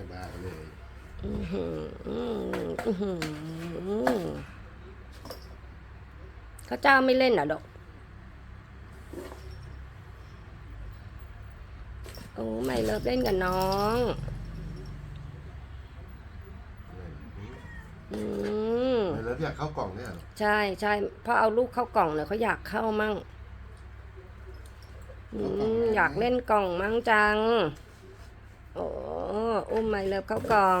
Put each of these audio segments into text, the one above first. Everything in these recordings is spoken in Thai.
สบายเลยข้าเจ้าไม่เล่นเหรอดอกโอ้ไม่เลิฟเล่นกับน้องอืมไม่แล้วอยากเข้ากล่องเนี่ยหรอใช่ใช่พราะเอาลูกเข้ากล่องเนี่ยเขาอยากเข้ามั่งอืมอยากเล่นกล่องมั่งจัง โอ้ อุ้มไม่เลิฟเข้ากล่อง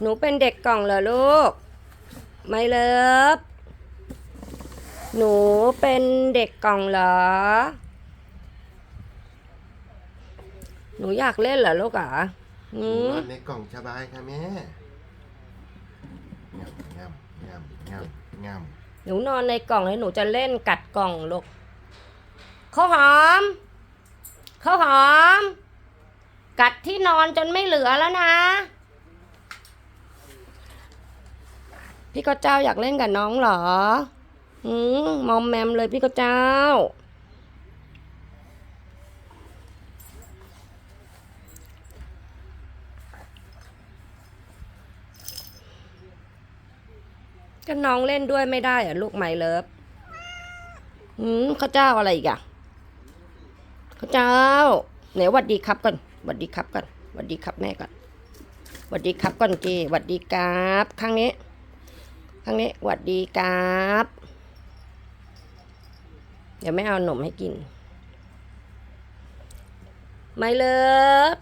หนูเป็นเด็กกล่องเหรอลูก ไม่เลิฟ หนูเป็นเด็กกล่องเหรอ หนูอยากเล่นเหรอลูกอะอืมนอนในกล่องสบายค่ะแม่งำงำงำงำงหนูนอนในกล่องแล้วหนูจะเล่นกัดกล่องลูกข้าวหอมข้าวหอม กัดที่นอนจนไม่เหลือแล้วนะ พี่ก็เจ้าอยากเล่นกับน้องเหรออืมมอมแมมเลยพี่ก็เจ้า ก็น้องเล่นด้วยไม่ได้อะลูกไมเลิฟอืมข้าเจ้าอะไรอีกอะข้าเจ้าไหนวัดดีครับก่อน วัดดีครับก่อนวัดดีครับแม่ก่อนวัดดีครับก่อนเกวัดดีครับข้างนี้ ข้างนี้วัดดีครับเดี๋ยวแม่เอาหนมให้กิน ไม่เลิฟ